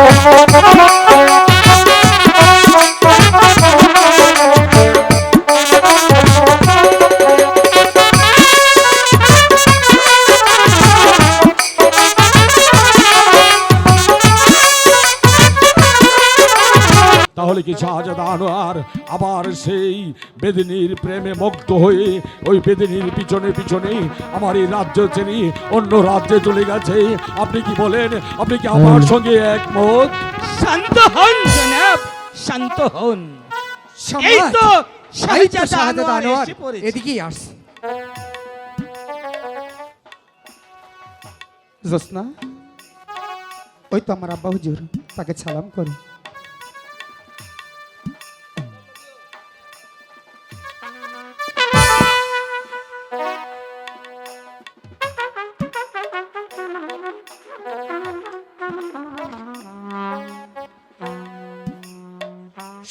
তাহলে কি শাহজাদা আনোয়ার আবার সেই বেদিনীর প্রেমে মুগ্ধ হয়ে ওই বেদিনীর পিছনে পিছনে আমার এই রাজ্য ছেড়ে অন্য রাজ্যে চলে গেছে। আপনি কি বলেন? আপনি কি আমার সঙ্গে একমত? শান্ত হন জনাব শান্ত হন। এই তো শাহজাদা আনোয়ার এদিকেই আসছে। জোসনা ওই তো আমার আব্বা হুজুর তাকে সালাম করো।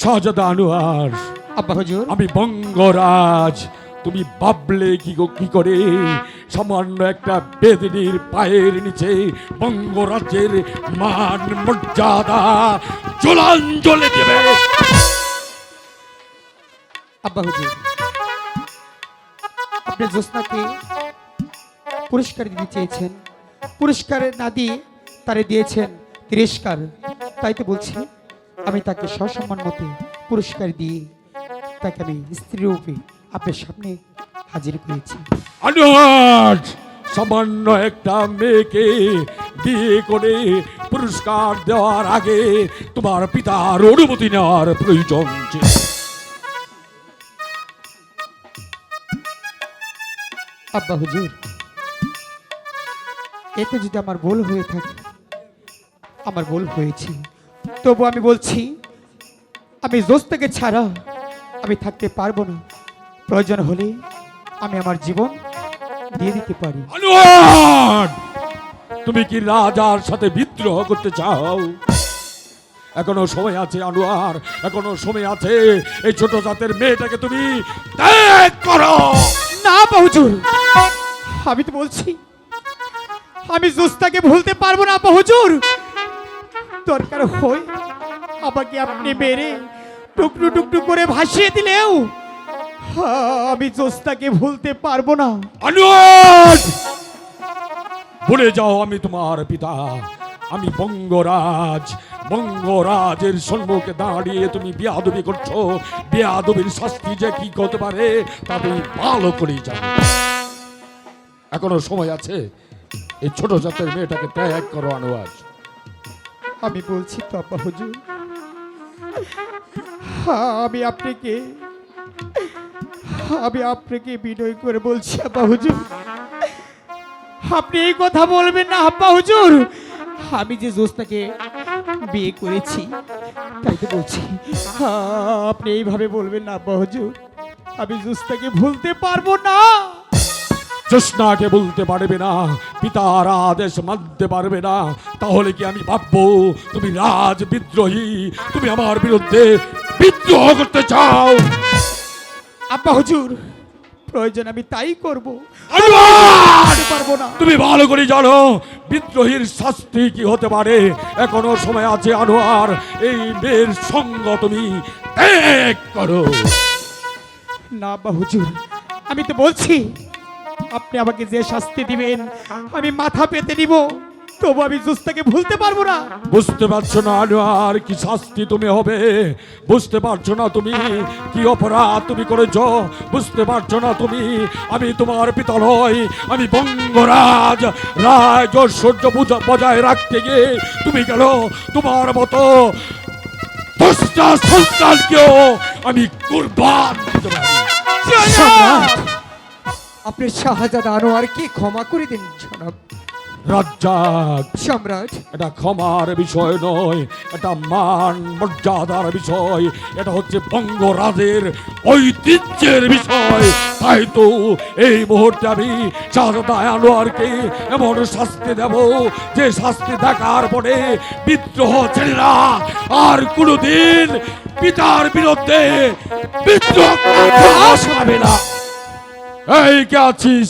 শাহজাদা আনোয়ার আব্বা হুজুর। আমি বঙ্গরাজ তুমি ভাবলে কি কি করে? সামান্য একটা বেদিনীর পায়ের নিচে বঙ্গরাজ্যের মান মর্যাদা জলাঞ্জলি দেবে। আব্বা হুজুর আপনি জোসনাকে পুরস্কার দিতে চেয়েছেন। পুরস্কার না দিয়ে তারে দিয়েছেন তিরস্কার তাই তো বলছি। আমি তাকে সসম্মান মতে পুরস্কার দিয়ে তাকে আমি স্ত্রী রূপে আপনার সামনে হাজির করেছি সামান্য একটা মেয়েকে বিয়ে করে পুরস্কার দেওয়ার আগে তোমার পিতার অনুমতি নেওয়ার প্রয়োজন। আব্বা হুজুর এতে যদি আমার ভুল হয়ে থাকে আমার ভুল হয়েছে তবু আমি বলছি আমি দোস্তকে ছাড়া আমি থাকতে পারব না। প্রয়োজন হলে আমি আমার জীবন দিয়ে দিতে পারি। তুমি কি রাজার সাথে বিদ্রোহ করতে চাও? এখনও সময় আছে আনোয়ার এখনও সময় আছে। এই ছোট জাতের মেয়েটাকে তুমি ত্যাগ করো। না আব্বা হুজুর আমি তো বলছি আমি জোস্তাকে ভুলতে পারব না আব্বা হুজুর দরকার হয় আমাকে আপনি মেরে টুকরো টুকরো করে ভাসিয়ে দিলেও আমি জোস্তাকে ভুলতে পারব না। আনোয়ার ভুলে যাও আমি তোমার পিতা। আমি বঙ্গরাজ। বঙ্গরাজের সম্মুখে দাঁড়িয়ে তুমি বিয়াদবি করছ। বিয়াদবির শাস্তি যে কি করতে পারে, তা তুমি ভালো করেই জানো। এখনও সময় আছে। এই ছোট জাতের মেয়েটাকে ত্যাগ করো আনোয়ার আমি বলছি তো আব্বা হুজুর, আমি আপনাকে আমি আপনাকে বিনয় করে বলছি আব্বা হুজুর, আপনি এই কথা বলবেন না আব্বা হুজুর। আমি যে জোস্তাকে বিয়ে করেছি, তাই তো বলছি, আপনি এইভাবে বলবেন না আব্বা হুজুর। আমি জোস্তাকে ভুলতে পারব না। জোসনাকে বলতে পারবে না পিতার আদেশ মানতে পারবে না তাহলে কি আমি ভাববো তুমি রাজ বিদ্রোহী তুমি আমার বিরুদ্ধে বিদ্রোহ করতে চাও? আব্বা হুজুর প্রয়োজন আমি তাই করব! পারব না! তুমি ভালো করে জানো বিদ্রোহীর শাস্তি কি হতে পারে। এখনও সময় আছে আনোয়ার এই মেয়ের সঙ্গ তুমি ত্যাগ করো। না বা হুজুর আমি তো বলছি আপনি আমাকে যে শাস্তি দিবেন আমি মাথা পেতে নিব। তবু আমি জুস্তাকে ভুলতে পারব না। বুঝতে পারছ না আনোয়ার কি শাস্তি তুমি হবে? বুঝতে পারছ না তুমি কি অপরাধ তুমি করেছ? বুঝতে পারছ না তুমি আমি তোমার পিতা নই আমি বঙ্গরাজ রাজ সূর্য বজায় রাখতে গিয়ে তুমি গেল তোমার মতো সন্তানকেও আমি কুরবান দিতে পারি। আপনি শাহজাদা আনোয়ারকে ক্ষমা করে দিন জনাব? রাজ্জাক সম্রাট? এটা ক্ষমার বিষয় নয় এটা মান মর্যাদার বিষয় এটা হচ্ছে বঙ্গরাজের ঐতিহ্যের বিষয়। তাই তো এই মুহূর্তে আমি শাহজাদা আনোয়ারকে এমন শাস্তি দেব যে শাস্তি দেখার পরে বিদ্রোহ ছেলেরা আর কোনোদিন পিতার বিরুদ্ধে বিদ্রোহ আসবে না। এই কে আছিস?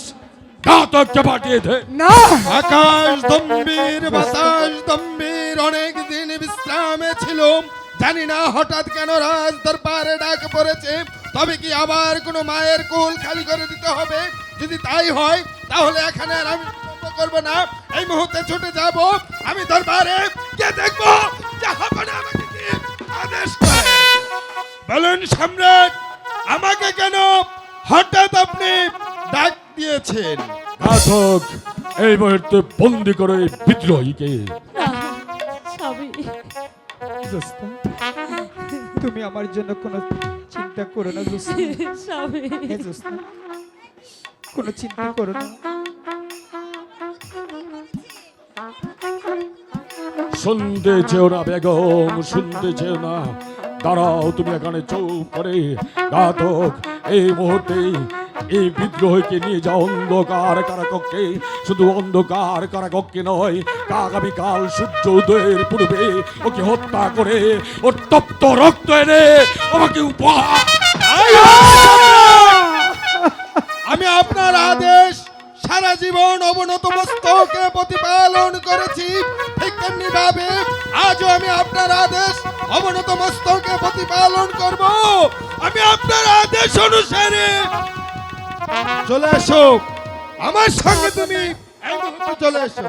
ঘাতককে পাঠিয়ে দে। না। আকাশ দম্বীর বাতাস দম্বীর অনেক দিন বিশ্রামে ছিল জানি না হঠাৎ কেন রাজ দরবারে ডাক পড়েছে। তবে কি আবার কোনো মায়ের কোল খালি করে দিতে হবে? যদি তাই হয় তাহলে এখানে আর আমি করব না। এই মুহূর্তে ছুটে যাব। আমি দরবারে কে দেখব জাহাপনা আমাকে কি আদেশ করে। বলুন সম্রাট আমাকে কেন হঠাৎ আপনি ডাক দিয়েছেন। ঘাতক এই মুহূর্তে বন্দি করে এই বিদ্রোহীকে। তুমি আমার জন্য কোনো চিন্তা করো না কোনো চিন্তা করো না। শুনতে চেও না বেগম শুনতে চেও না। দাঁড়াও তুমি এখানে চুপ করে। ঘাতক, এই মুহূর্তে এই বিদ্রোহীকে নিয়ে যাও অন্ধকার কারাকক্ষে। শুধু অন্ধকার কারাকক্ষে নয়, আগামীকাল সূর্য উদয়ের পূর্বে ওকে হত্যা করে ওর তপ্ত রক্ত এনে আমাকে উপহার। আমি আপনার আদেশ সারা জীবন অবনত মস্তকে প্রতিপালন করেছি। তেমনি ভাবে আজও আমি আপনার আদেশ অবনত মস্তকে প্রতিপালন করব। আমি আপনার আদেশ অনুসারে। চলে এসো আমার সঙ্গে তুমি চলে এসো।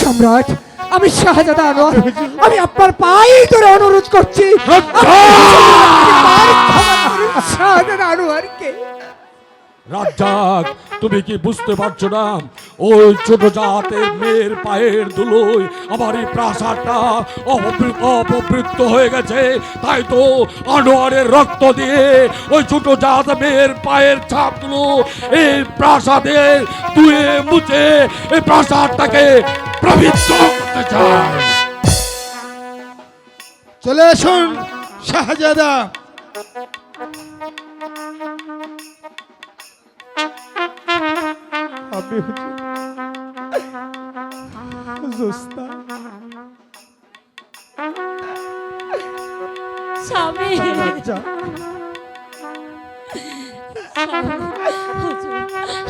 সম্রাট আমি শাহজাদা আনোয়ার। আমি আপনার পায়ে ধরে অনুরোধ করছি। শাহজাদা আনোয়ারকে। রাজ্জাক তুমি কি বুঝতে পারছ না? ওই ছোট জাতের মেয়ের পায়ের ধুলোয় আমার এই প্রাসাদটা অপবৃ- অপবৃত্ত হয়ে গেছে। তাই তো আনোয়ারের রক্ত দিয়ে ওই ছোট জাত মেয়ের পায়ের ছাপগুলো এই প্রাসাদের ধুয়ে মুছে এই প্রাসাদটাকে প্রবৃত্ত করতে চায় চলে আসুন শাহজাদা। আমি জোস্তা। স্বামী। যা হুজুর,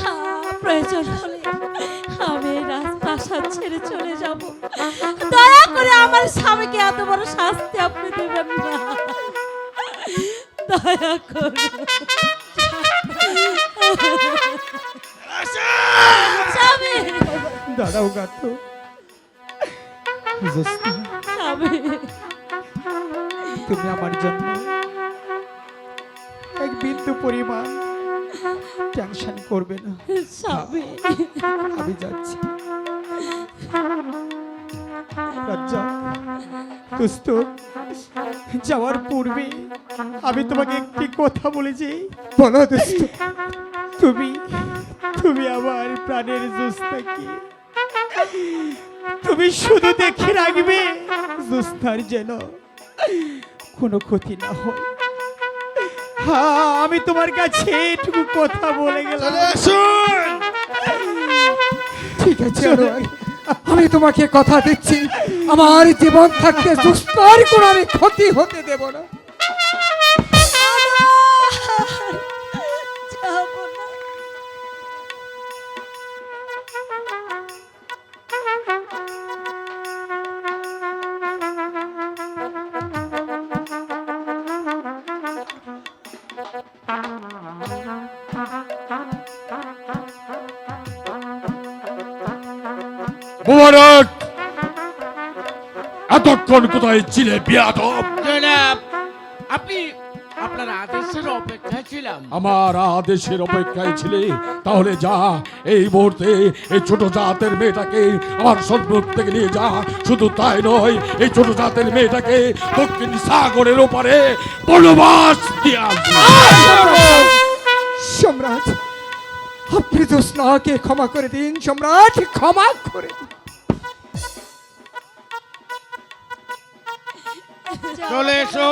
আ- প্রয়োজন হলে আমি রাজপ্রাসাদ ছেড়ে চলে যাব। দয়া করে আমার স্বামীকে এত বড় শাস্তি আপনি দেবেন না। দয়া করে। দাঁড়াও গাত জোস্তা তুমি আমার জন্য এক বিন্দু পরিমাণ টেনশন করবে না। আমি যাচ্ছি। দোস্ত যাওয়ার পূর্বে আমি তোমাকে একটি কথা বলেছি। বলো দোস্ত তুমি তুমি আমার প্রাণের জোস্তাকে তুমি শুধু দেখে রাখবে জোস্তার যেন কোনো ক্ষতি না হয়। হ্যাঁ আমি তোমার কাছে এটুকু কথা বলে গেলাম। ঠিক আছে আমি তোমাকে কথা দিচ্ছি। আমার জীবন থাকতে দুস্তর কোনো আমি ক্ষতি হতে দেব না। মুবারক এতক্ষণ কোথায় ছিলে বিয়াদব? জনাব আপনি আপনার আদেশের অপেক্ষায় ছিলাম। আমার আদেশের অপেক্ষায় ছিলে? তাহলে যা এই মুহূর্তে এই ছোট জাতের মেয়েটাকে আমার সম্মুখ থেকে নিয়ে যা। শুধু তাই নয় এই ছোট জাতের মেয়েটাকে দক্ষিণ সাগরের ওপারে বনবাস দিয়ে সম্রাট আপনি জোসনাকে ক্ষমা করে দিন সম্রাট ক্ষমা করে দিন। চলে এসো।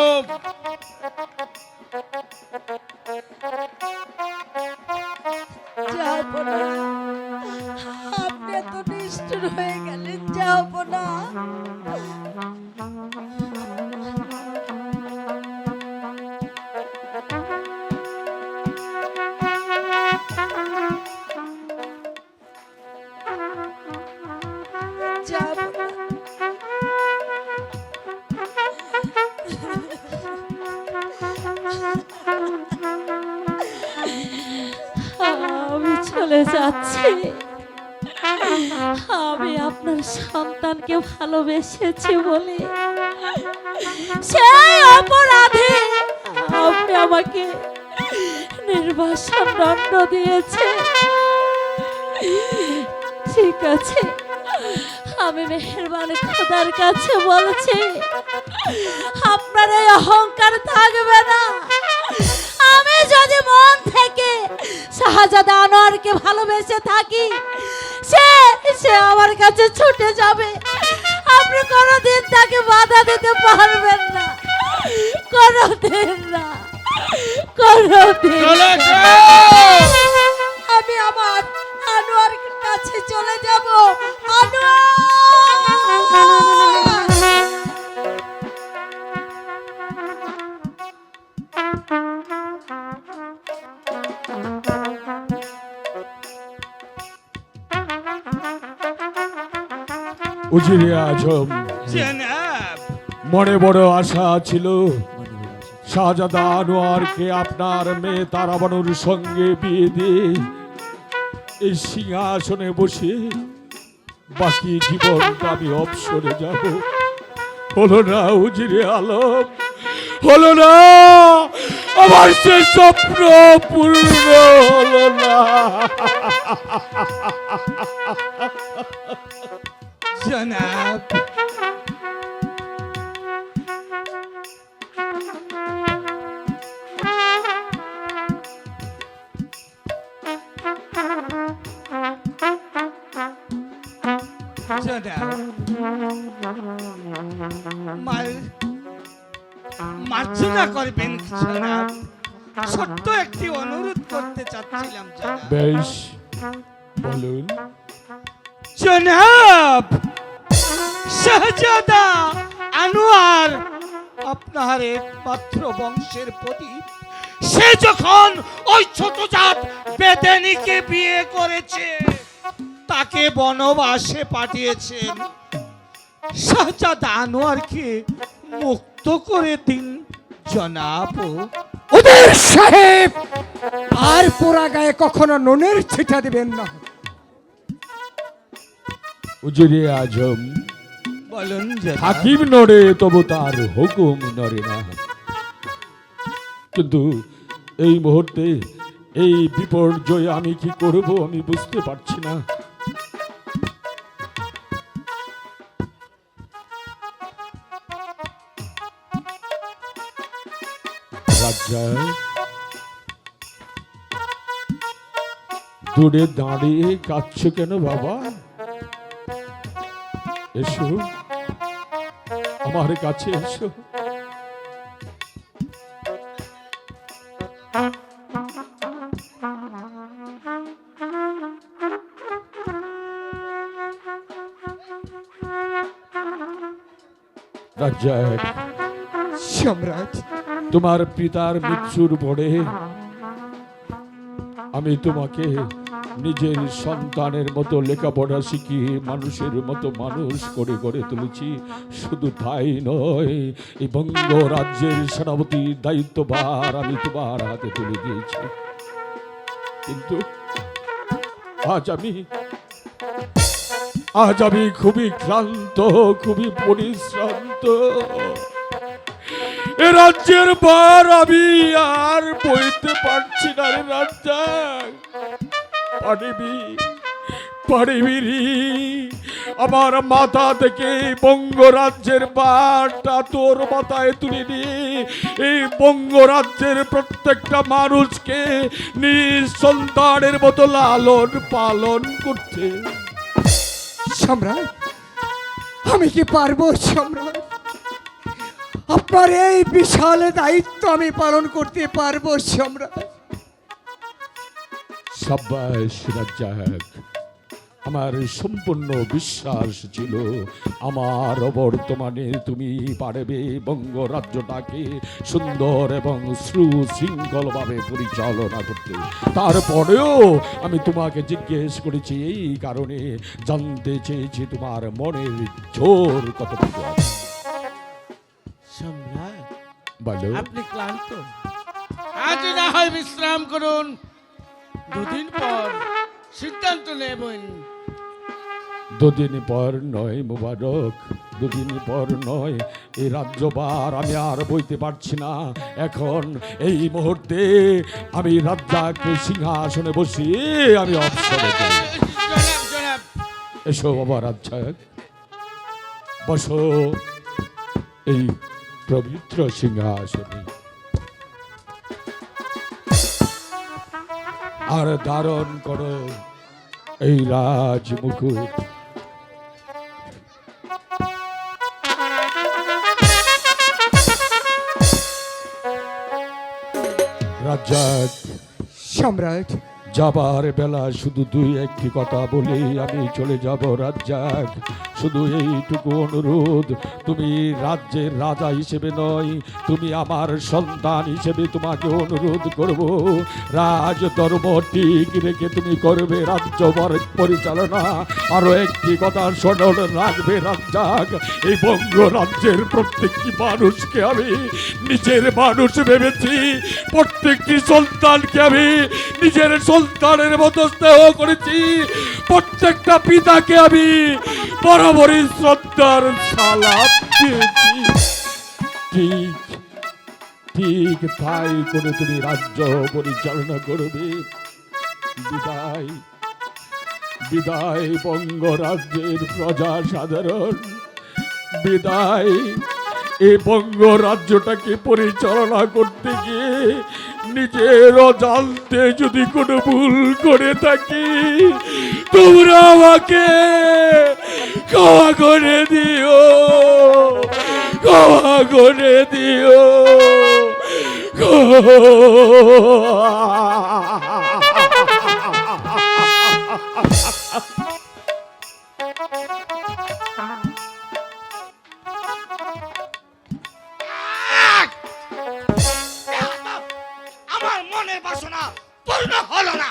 আমি আপনার সন্তানকে ভালোবেসেছি বলে। সেই অপরাধে আপনি আমাকে নির্বাসন দণ্ড দিয়েছে ঠিক আছে আমি মেহরবানি খোদার কাছে বলছি আপনার এই অহংকার থাকবে না। আমি যদি মন থেকে শাহজাদা আনোয়ারকে ভালোবেসে থাকি, সে সে আমার কাছে ছুটে যাবে। আপনি কোনোদিন তাকে বাধা দিতে পারবেন না। কোনোদিন না। কোনোদিন উজিরে আজম মনে বড় আশা ছিল। শাহজাদা আনোয়ারকে আপনার মেয়ে তারাবানুর সঙ্গে বিয়ে দিয়ে এই সিংহাসনে বসে বাকি জীবনটা আমি অবসরে যাব। হলো না উজিরে আলম। হলো না আমার সে স্বপ্ন পূর্ণ হলো না। জনাব জনাব মার মার্জনা করবেন ছোট্ট একটি অনুরোধ করতে চাচ্ছিলাম বেশ। শাহজাদা আনোয়ার আপনার একমাত্র বংশের প্রতি সে যখন ওই ছোট জাত বেদেনিকে বিয়ে করেছে তাকে বনবাসে পাঠিয়েছেন। শাহজাদা আনোয়ারকে মুক্ত করে দিন জনাব। ওদের সাহেব আর পোড়া গায়ে কখনো নুনের ছিটা দিবেন না। উজিরে আজম বলুন হাকিম নড়ে, তবু তার হুকুম নড়ে না। কিন্তু এই মুহূর্তে এই বিপর্যয়ে আমি কি করব আমি বুঝতে পারছি না। দূরে দাঁড়িয়ে কাঁদছ কেন বাবা? এসো। আমার কাছে এসো। রাজ্জাক সম্রাট তোমার পিতার মৃত্যুর পরে আমি তোমাকে নিজের সন্তানের মতো লেখাপড়া শিখিয়ে মানুষের মতো মানুষ করে গড়ে তুলেছি। শুধু তাই নয়, এই বঙ্গ রাজ্যের সেনাপতির দায়িত্বভার আমি তোমার হাতে তুলে দিয়েছি। কিন্তু আজ আমি আজ আমি খুবই ক্লান্ত, খুবই পরিশ্রান্ত। এ রাজ্যের বার আমি আর বইতে পারছি না রে রাজা। পারিবি পারিবি আমার মাথা থেকে বঙ্গরাজ্যের বারটা তোর মাথায় তুলে নিয়ে এই বঙ্গরাজ্যের প্রত্যেকটা মানুষকে নিজ সন্তানের মতো লালন পালন করতে। সম্রাট, আমি কি পারব সম্রাট? আপনার এই বিশাল দায়িত্ব আমি পালন করতে পারব সম্রাট। সাব্বাস রাজ্জাক। আমার সম্পূর্ণ বিশ্বাস ছিল আমার বর্তমানে তুমি পারবে বঙ্গ রাজ্যটাকে সুন্দর এবং সুশৃঙ্খলভাবে পরিচালনা করতে। তারপরেও আমি তোমাকে জিজ্ঞেস করেছি এই কারণে জানতে চেয়েছি তোমার মনের জোর কতটুকু আছে। সম্রাট বলো। আপনি ক্লান্ত। আজ না হয় বিশ্রাম করুন। দুদিন পর সিদ্ধান্ত নেবেন। দুদিন পর নয় মুবারক দুদিন পর নয়। এই রাজ্যবার আমি আর বইতে পারছি না। এখন এই মুহূর্তে আমি রাজ্জাকে সিংহাসনে বসিয়ে আমি অবসরে এসো বাবা রাজ্জাক। বসো এই পবিত্র সিংহাসনে। আর ধারণ করো এই রাজ মুকুট রাজ্জাক সম্রাট। যাবার বেলা শুধু দুই একটি কথা বলেই আমি চলে যাব রাজ্জাক। শুধু এইটুকু অনুরোধ, তুমি রাজ্যের রাজা হিসেবে নয়, তুমি আমার সন্তান হিসেবে তোমাকে অনুরোধ করব। রাজ ধর্ম ঠিক রেখে তুমি করবে রাজ্য পরি- পরিচালনা। আরও একটি কথা স্মরণ রাখবে রাজ্জাক, এই বঙ্গ রাজ্যের প্রত্যেকটি মানুষকে আমি নিজের মানুষ ভেবেছি। প্রত্যেকটি সন্তানকে আমি নিজের সন্তানের মতো স্নেহ করেছি। প্রত্যেকটা পিতাকে আমি বরাবরই শ্রদ্ধার সালাম দিয়েছি ঠিক ঠিক তাই করে তুমি রাজ্য পরিচালনা করবে। বিদায় বিদায় বঙ্গ রাজ্যের প্রজা সাধারণ বিদায় এই বঙ্গ রাজ্যটাকে পরিচালনা করতে গিয়ে নিজের জানতে যদি কোনো ভুল করে থাকি, তোমরা আমাকে ক্ষমা করে দিও, ক্ষমা করে দিও। হলো না।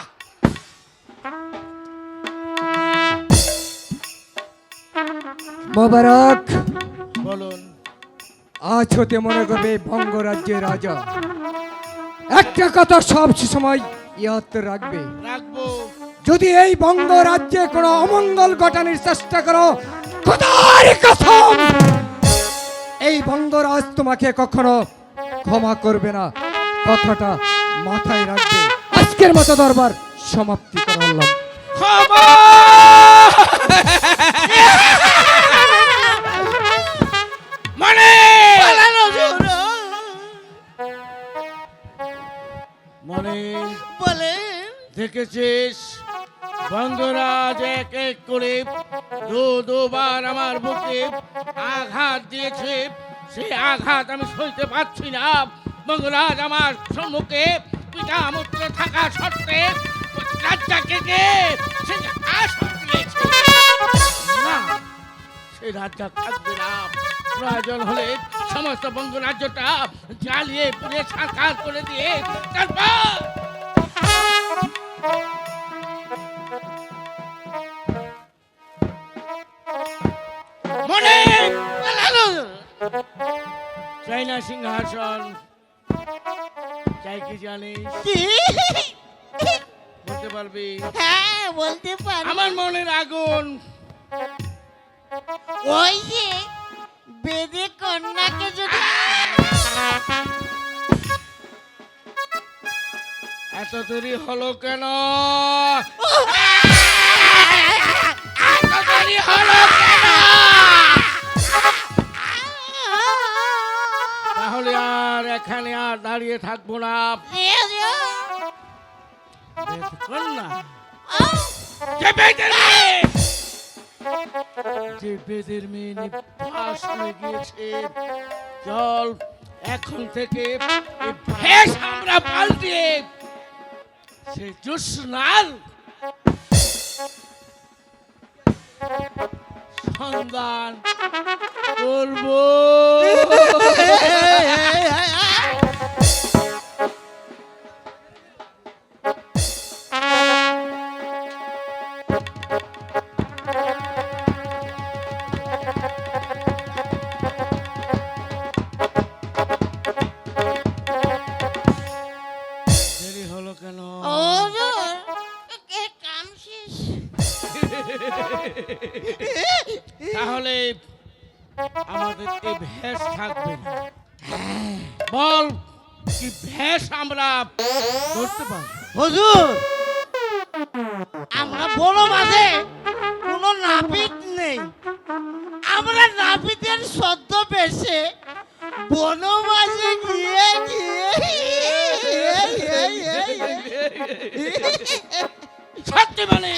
মোবারক বলুন। আজ হতে মনে করবে বঙ্গ রাজ্যের রাজা। একটা কথা সব সময় ইয়াদ রাখবে। রাখব। যদি এই বঙ্গ রাজ্যে কোনো অমঙ্গল ঘটানোর চেষ্টা করো খোদার কসম এই বঙ্গরাজ তোমাকে কখনো ক্ষমা করবে না। কথাটা মাথায় রাখবে। আজকের মতো দরবার সমাপ্তি করলাম। মানে মানে বলে। দেখেছিস? বঙ্গরাজ এক এক করে দু দুবার আমার বুকে আঘাত দিয়েছে। সে আঘাত আমি সইতে পারছি না। বঙ্গরাজ আমার সম্মুখে পিতা মূত্রে থাকা সত্ত্বে রাজ্জাকে কে? সে আসন দিয়েছে। না সেই রাজ্য থাকবে না। প্রয়োজন হলে সমস্ত বঙ্গ রাজ্যটা জ্বালিয়ে, পুড়ে সাকার করে দিয়ে তারপর মনে চাই সিংহাসন। চাই কি জানিস? কি? বলতে পারবি? হ্যাঁ বলতে পারি আমার মনের আগুন। ওই যে বেদে কন্যাকে যদি এত দেরি হলো কেন? এত দেরি হলো কেন? এখানে আর দাঁড়িয়ে থাকব না। বেদের মেয়ে হয়ে গিয়েছে। এখন থেকে ভেষ আমরা সে সন্ধান করব। হুজুর! আমরা বলো মাঝে কোনো নাপিত নেই। আমরা নাপিতের সদ্য বেশে বনবাসে গিয়ে সত্যি মানে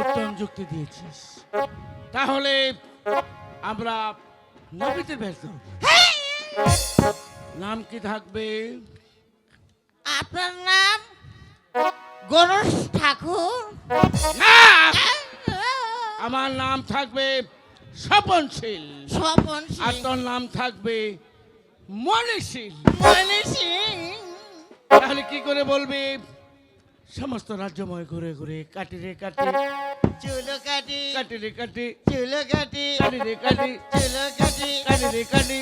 উত্তম যুক্তি দিয়েছিস। তাহলে আমরা নাপিতের ভেষ নাম কি থাকবে? আপনার নাম? গণেশ ঠাকুর? না! আমার নাম থাকবে স্বপনশীল। স্বপন আর তোর নাম থাকবে মনীষীল সিং তাহলে কি করে বলবি? সমস্ত রাজ্যময় ঘুরে ঘুরে কাটি রে কাটি। চুলো কাটি। কাটি রে কাটি। চুলো কাটি। কাটি রে কাটি। চুলো কাটি। কাটি রে কাটি।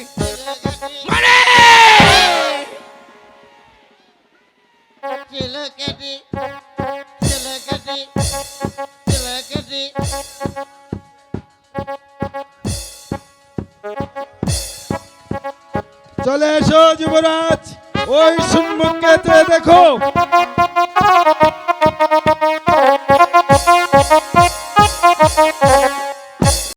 মানে কাটি চুলো এসো যুবরাজ ওই সম্মুখে দেখো।